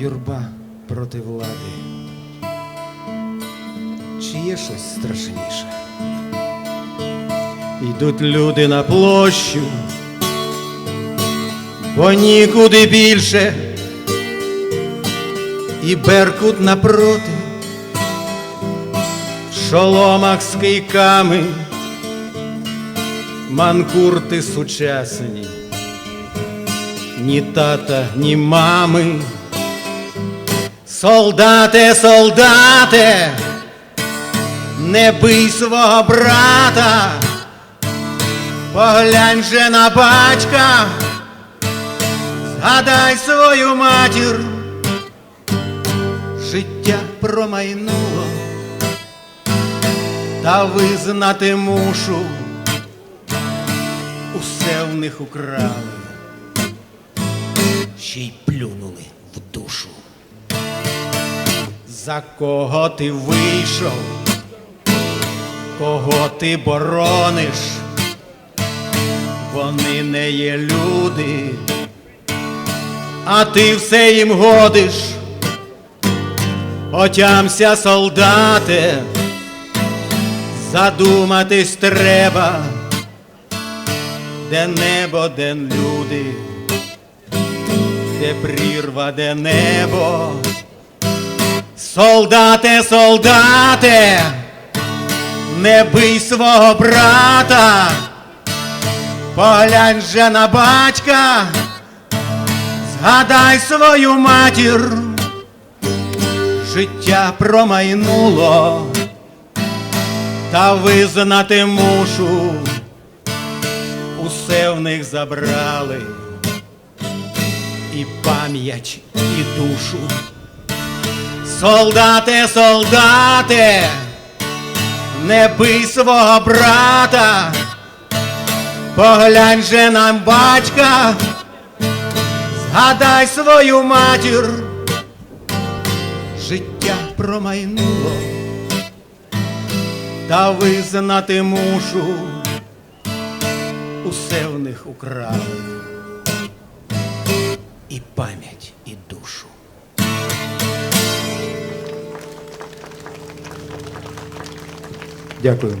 юрба проти влади. Чи є щось страшніше? Йдуть люди на площу, бо нікуди більше, і беркут напроти, в шоломах з кийками, манкурти сучасні, ні тата, ні мами. Солдате, солдате, не бий свого брата, поглянь же на батька, згадай свою матір, життя промайнуло, та визнати мушу, усе в них украли, ще й плюнули в душу. За кого ти вийшов, кого ти борониш, вони не є люди, а ти все їм годиш. Отямся, солдате, задуматись треба, де небо, де люди, де прірва, де небо. Солдате, солдате, не бий свого брата, поглянь же на батька, згадай свою матір, життя промайнуло, та визнати мушу, усе в них забрали, і пам'ять, і душу. Солдате, солдате, не бий свого брата, поглянь же на батька, згадай свою матір, життя промайнуло, та визнати мушу, усе в них украли, Дякую.